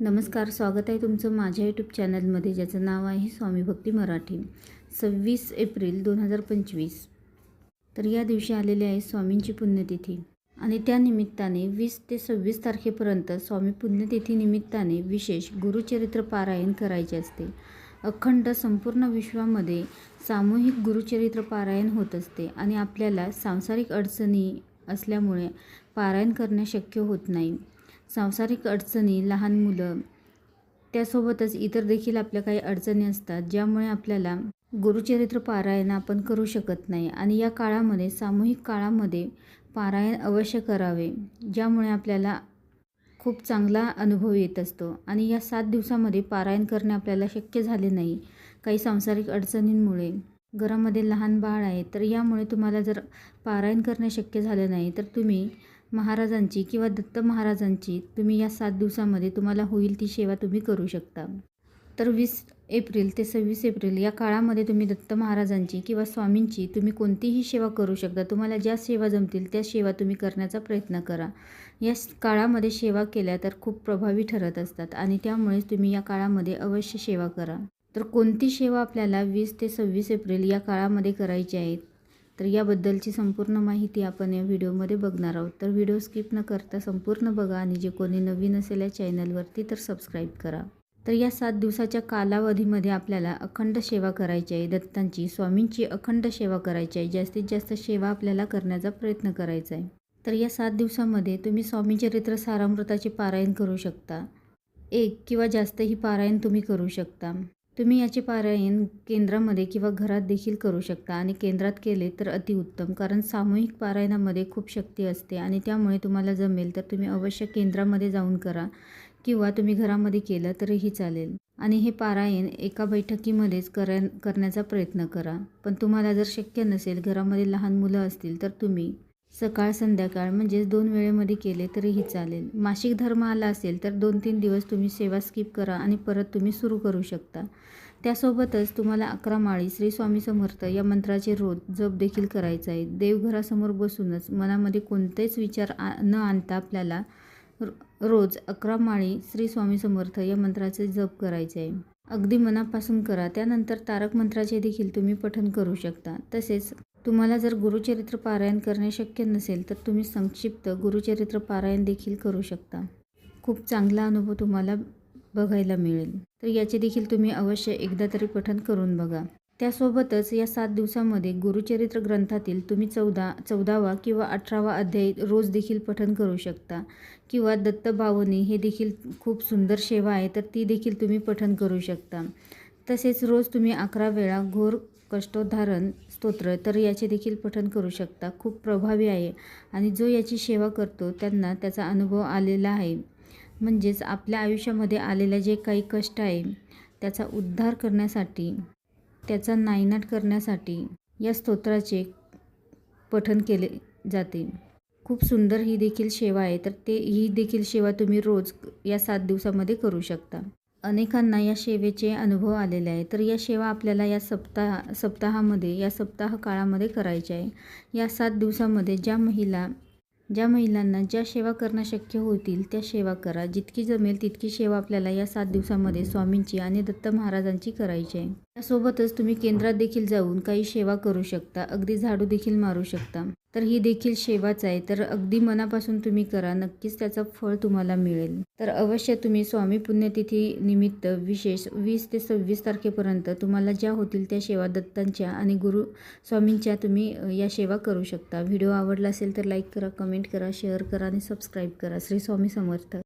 नमस्कार स्वागत आहे तुमचं माझ्या यूट्यूब चॅनलमध्ये ज्याचं नाव आहे स्वामी भक्ती मराठी. सव्वीस एप्रिल दोन हजार पंचवीस. तर या दिवशी आलेली आहे स्वामींची पुण्यतिथी. आणि त्या निमित्ताने वीस ते सव्वीस तारखेपर्यंत स्वामी पुण्यतिथी निमित्ताने विशेष गुरुचरित्र पारायण करायचे असते. अखंड संपूर्ण विश्वामध्ये सामूहिक गुरुचरित्र पारायण होत असते आणि आपल्याला सांसारिक अडचणी असल्यामुळे पारायण करणे शक्य होत नाही. सांसारिक अडचणी लहान मुलं त्यासोबतच इतर देखील आपल्या काही अडचणी असतात ज्यामुळे आपल्याला गुरुचरित्र पारायण आपण करू शकत नाही. आणि या काळामध्ये सामूहिक काळामध्ये पारायण अवश्य करावे ज्यामुळे आपल्याला खूप चांगला अनुभव येत असतो. आणि या सात दिवसामध्ये पारायण करणे आपल्याला शक्य झाले नाही काही सांसारिक अडचणींमुळे. घरामध्ये लहान बाळ आहे तर यामुळे तुम्हाला जर पारायण करणे शक्य झालं नाही तर तुम्ही महाराजांची किंवा दत्त महाराजांची तुम्ही या सात दिवसामध्ये तुम्हाला होईल ती सेवा तुम्ही करू शकता. तर वीस एप्रिल ते सव्वीस एप्रिल या काळामध्ये तुम्ही दत्त महाराजांची किंवा स्वामींची तुम्ही कोणतीही सेवा करू शकता. तुम्हाला ज्या सेवा जमतील त्या सेवा तुम्ही करण्याचा प्रयत्न करा. या काळामध्ये सेवा केल्या तर खूप प्रभावी ठरत असतात आणि त्यामुळेच तुम्ही या काळामध्ये अवश्य सेवा करा. तर कोणती सेवा आपल्याला वीस ते सव्वीस एप्रिल या काळामध्ये करायची आहे? तर याबद्दलची संपूर्ण माहिती आपण या व्हिडिओमध्ये बघणार आहोत. तर व्हिडिओ स्किप न करता संपूर्ण बघा आणि जे कोणी नवीन असेल या चॅनलवरती तर सबस्क्राईब करा. तर या सात दिवसाच्या कालावधीमध्ये आपल्याला अखंड सेवा करायची आहे. दत्तांची स्वामींची अखंड सेवा करायची आहे. जास्तीत जास्त सेवा आपल्याला करण्याचा प्रयत्न करायचा आहे. तर या सात दिवसामध्ये तुम्ही स्वामी चरित्र सारामृताचे पारायण करू शकता. एक किंवा जास्तही पारायण तुम्ही करू शकता. तुम्ही याचे पारायण केंद्रामध्ये किंवा घरात देखील करू शकता आणि केंद्रात केले तर अतिउत्तम कारण सामूहिक पारायणामध्ये खूप शक्ती असते आणि त्यामुळे तुम्हाला जमेल तर तुम्ही अवश्य केंद्रामध्ये जाऊन करा किंवा तुम्ही घरामध्ये केलं तरीही चालेल. आणि हे पारायण एका बैठकीमध्येच कर करण्याचा प्रयत्न करा. पण तुम्हाला जर शक्य नसेल घरामध्ये लहान मुलं असतील तर तुम्ही सकाळ संध्याकाळ म्हणजेच दोन वेळेमध्ये केले तरीही चालेल. मासिक धर्म आला असेल तर दोन तीन दिवस तुम्ही सेवा स्किप करा आणि परत तुम्ही सुरू करू शकता. त्यासोबतच तुम्हाला अकरा माळी श्री स्वामी समर्थ या मंत्राचे रोज जप देखील करायचा आहे. देवघरासमोर बसूनच मनामध्ये कोणतेच विचार आ न आणता आपल्याला रोज अकरा माळी श्री स्वामी समर्थ या मंत्राचे जप करायचे आहे. अगदी मनापासून करा. त्यानंतर तारक मंत्राचे देखील तुम्ही पठन करू शकता. तसेच तुम्हाला जर गुरुचरित्र पारायण करणे शक्य नसेल तर तुम्ही संक्षिप्त गुरुचरित्र पारायण देखील करू शकता. खूप चांगला अनुभव तुम्हाला बघायला मिळेल. तर याचे देखील तुम्ही अवश्य एकदा तरी पठन करून बघा. त्यासोबतच या सात दिवसामध्ये गुरुचरित्र ग्रंथातील तुम्ही चौदा चौदावा किंवा अठरावा अध्याय रोज देखील पठन करू शकता. किंवा दत्तभावनी हे देखील खूप सुंदर सेवा आहे तर ती देखील तुम्ही पठन करू शकता. तसेच रोज तुम्ही अकरा वेळा घोर कष्टोद्धारण स्तोत्र तर याचे देखील पठन करू शकता. खूप प्रभावी आहे आणि जो याची सेवा करतो त्यांना त्याचा अनुभव आलेला आहे. म्हणजेच आपल्या आयुष्यामध्ये आलेले जे काही कष्ट आहे त्याचा उद्धार करण्यासाठी त्याचा नायनाट करण्यासाठी या स्तोत्राचे पठन केले जाते. खूप सुंदर ही देखील सेवा आहे तर ते ही देखील सेवा तुम्ही रोज या सात दिवसामध्ये करू शकता. अनेकांना या सेवेचे अनुभव आलेले आहे तर या सेवा आपल्याला या सप्ताह सप्ताहामध्ये या सप्ताह काळामध्ये करायच्या आहे. या सात दिवसामध्ये ज्या महिला ज्या महिलांना ज्या सेवा करणं शक्य होतील त्या सेवा करा. जितकी जमेल तितकी सेवा आपल्याला या सात दिवसामध्ये स्वामींची आणि दत्त महाराजांची करायची आहे. त्यासोबतच तुम्ही केंद्रात देखील जाऊन काही सेवा करू शकता. अगदी झाडू देखील मारू शकता. तर ही देखील सेवाच आहे. तर अगदी मनापासून तुम्ही करा. नक्कीच त्याचं फळ तुम्हाला मिळेल. तर अवश्य तुम्ही स्वामी पुण्यतिथी निमित्त विशेष वीस ते सव्वीस तारखेपर्यंत तुम्हाला ज्या होतील त्या सेवा दत्तांच्या आणि गुरु स्वामींच्या तुम्ही या सेवा करू शकता. व्हिडिओ आवडला असेल तर लाईक करा कमेंट करा शेअर करा आणि सबस्क्राईब करा. श्री स्वामी समर्थ.